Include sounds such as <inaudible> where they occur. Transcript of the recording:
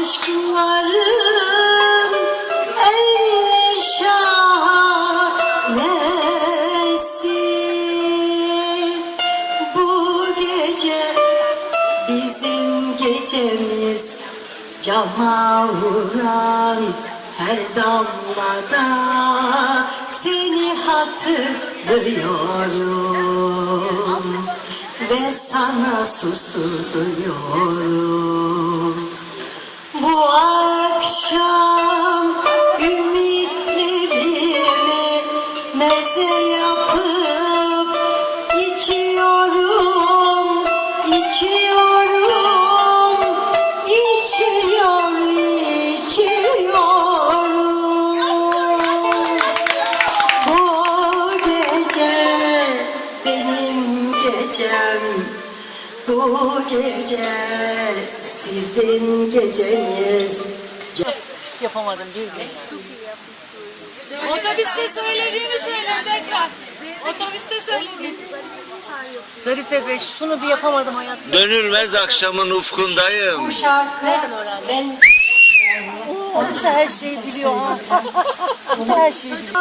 aşkların en şahanesi bu gece bizim gecemiz cama vuran her damlada Seni hatırlıyorum Ve sana susuyorum bu akşam ümitlerimi meze yapıp içiyorum, benim gecem bu gece sizin geceniz. Yapamadım değil mi? Otobüste söylediğini söyle tekrar. Otobüste söylediğini. Zarife Bey şunu bir yapamadım hayatım. Dönülmez akşamın ufkundayım. Bu şarkı ben O da her şeyi biliyor. <laughs> O da her şeyi biliyor.